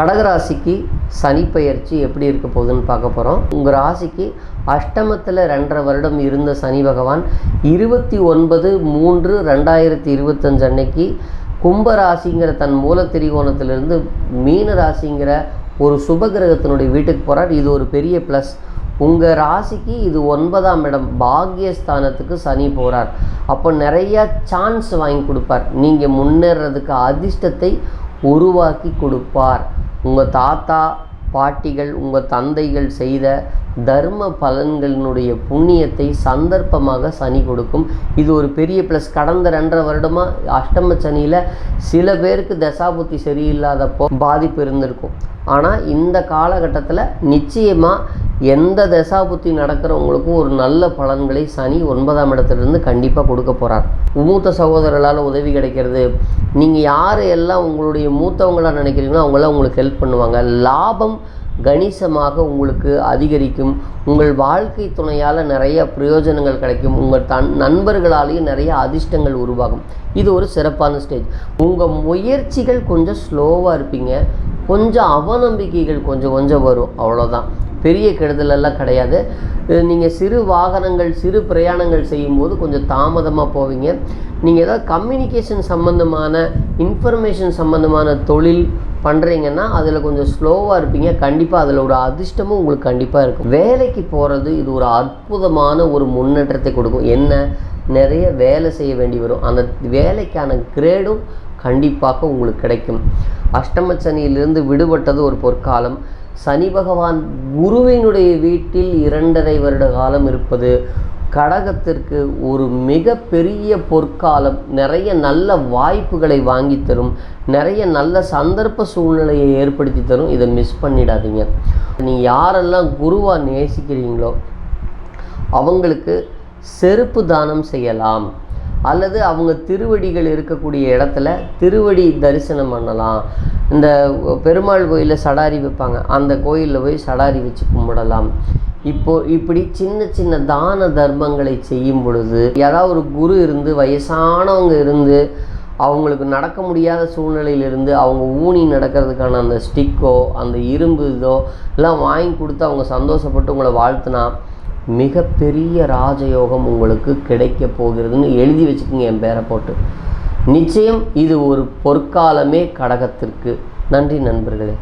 கடகராசிக்கு சனி பெயர்ச்சி எப்படி இருக்க போகுதுன்னு பார்க்க போகிறோம் உங்கள் ராசிக்கு அஷ்டமத்தில் ரெண்டரை வருடம் இருந்த சனி பகவான் இருபத்தி ஒன்பது மூன்று ரெண்டாயிரத்தி இருபத்தஞ்சு அன்னைக்கு கும்ப ராசிங்கிற தன் மூல திரிகோணத்திலிருந்து மீன ராசிங்கிற ஒரு சுபகிரகத்தினுடைய வீட்டுக்கு போகிறார் இது ஒரு பெரிய ப்ளஸ் உங்கள் ராசிக்கு இது ஒன்பதாம் இடம். பாக்யஸ்தானத்துக்கு சனி போகிறார் அப்போ நிறையா சான்ஸ் வாங்கி கொடுப்பார். நீங்கள் முன்னேறதுக்கு அதிர்ஷ்டத்தை உருவாக்கி கொடுப்பார். உங்கள் தாத்தா பாட்டிகள் உங்கள் தந்தைகள் செய்த தர்ம பலன்களினுடைய புண்ணியத்தை சந்தர்ப்பமாக சனி கொடுக்கும். இது ஒரு பெரிய ப்ளஸ் கடந்த ரெண்டரை வருடமாக அஷ்டம சனியில் சில பேருக்கு தசாபுத்தி சரியில்லாதப்போ பாதிப்பு இருந்திருக்கும். ஆனால் இந்த காலகட்டத்தில் நிச்சயமாக எந்த தசாபுத்தி நடக்கிறவங்களுக்கும் ஒரு நல்ல பலன்களை சனி ஒன்பதாம் இடத்துலேருந்து கண்டிப்பாக கொடுக்க போகிறார் மூத்த சகோதரர்களால் உதவி கிடைக்கிறது. நீங்கள் யார் எல்லாம் உங்களுடைய மூத்தவங்களாக நினைக்கிறீங்களோ அவங்களாம் உங்களுக்கு ஹெல்ப் பண்ணுவாங்க. லாபம் கணிசமாக உங்களுக்கு அதிகரிக்கும். உங்கள் வாழ்க்கை துணையால் நிறைய பிரயோஜனங்கள் கிடைக்கும். உங்கள் தன் நண்பர்களாலேயும் நிறைய அதிர்ஷ்டங்கள் உருவாகும். இது ஒரு சிறப்பான ஸ்டேஜ் உங்கள் முயற்சிகள் கொஞ்சம் ஸ்லோவாக இருப்பீங்க. கொஞ்சம் அவநம்பிக்கைகள் கொஞ்சம் கொஞ்சம் வரும். அவ்வளோதான் பெரிய கெடுதலெல்லாம் கிடையாது. நீங்கள் சிறு வாகனங்கள் சிறு பிரயாணங்கள் செய்யும்போது கொஞ்சம் தாமதமாக போவீங்க. நீங்கள் ஏதாவது கம்யூனிகேஷன் சம்மந்தமான இன்ஃபர்மேஷன் சம்மந்தமான தொழில் பண்ணுறீங்கன்னா அதில் கொஞ்சம் ஸ்லோவாக இருப்பீங்க. கண்டிப்பாக அதில் ஒரு அதிர்ஷ்டமும் உங்களுக்கு கண்டிப்பாக இருக்கும். வேலைக்கு போகிறது இது ஒரு அற்புதமான ஒரு முன்னேற்றத்தை கொடுக்கும். என்ன? நிறைய வேலை செய்ய வேண்டி வரும். அந்த வேலைக்கான கிரேடும் கண்டிப்பாக உங்களுக்கு கிடைக்கும். அஷ்டம சனியிலிருந்து விடுபட்டது ஒரு பொற்காலம். சனி பகவான் குருவினுடைய வீட்டில் இரண்டரை வருட காலம் இருப்பது கடகத்திற்கு ஒரு மிக பெரிய பொற்காலம். நிறைய நல்ல வாய்ப்புகளை வாங்கி தரும். நிறைய நல்ல சந்தர்ப்ப சூழ்நிலையை ஏற்படுத்தி தரும். இதை மிஸ் பண்ணிடாதீங்க. நீங்கள் யாரெல்லாம் குருவாக நேசிக்கிறீங்களோ அவங்களுக்கு செருப்பு தானம் செய்யலாம். அல்லது அவங்க திருவடிகள் இருக்கக்கூடிய இடத்துல திருவடி தரிசனம் பண்ணலாம். இந்த பெருமாள் கோயிலில் சடாரி வைப்பாங்க. அந்த கோயிலில் போய் சடாரி வச்சு கும்பிடலாம். இப்போ இப்படி சின்ன சின்ன தான தர்மங்களை செய்யும் பொழுது யாராவது ஒரு குரு இருந்து வயசானவங்க இருந்து அவங்களுக்கு நடக்க முடியாத சூழ்நிலையிலிருந்து அவங்க ஊனி நடக்கிறதுக்கான அந்த ஸ்டிக்கோ அந்த இரும்பு இதோ எல்லாம் வாங்கி கொடுத்து அவங்க சந்தோஷப்பட்டு உங்களை வாழ்த்துனா மிகப்பெரிய ராஜயோகம் உங்களுக்கு கிடைக்க போகிறதுன்னு எழுதி வச்சுக்கோங்க என் பேரை போட்டு. நிச்சயம் இது ஒரு பொற்காலமே கடகத்திற்கு. நன்றி நண்பர்களே.